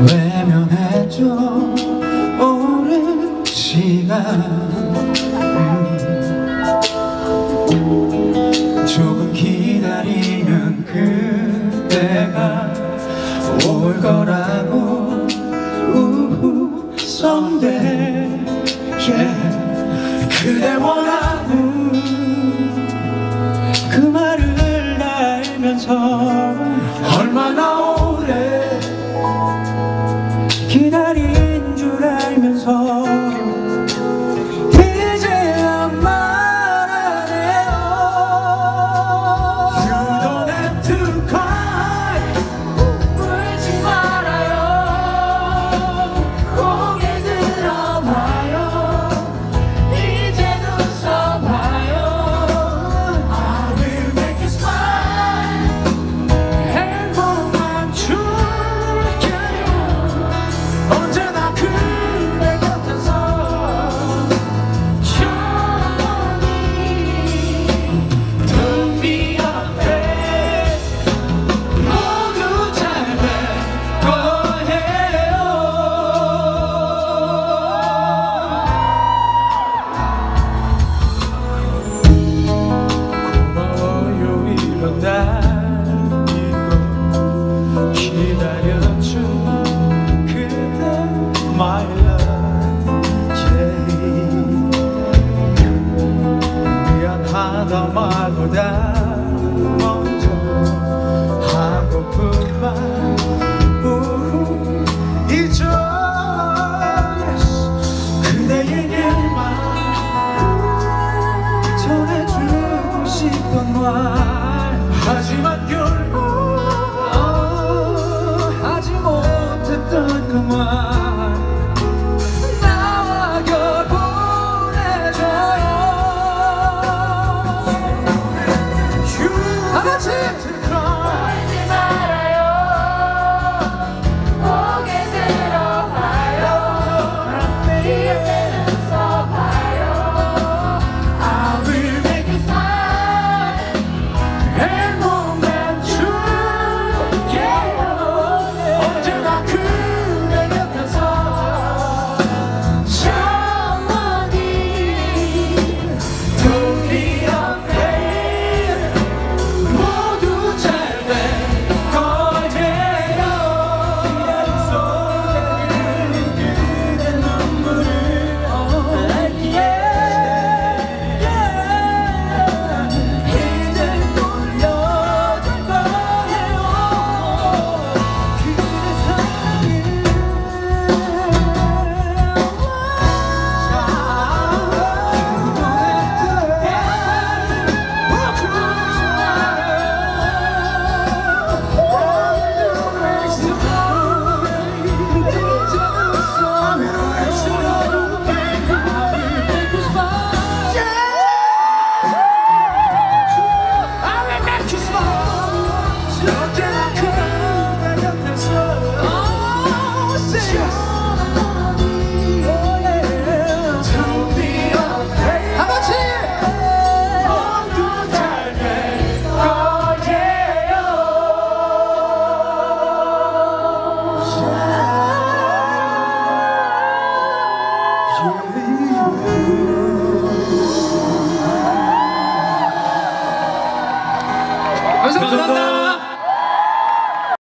외면했죠 오랜 시간 음. 조금 기다리면 그때가 올 거라고 우후성대. 그대 원하고 그 말을 알면서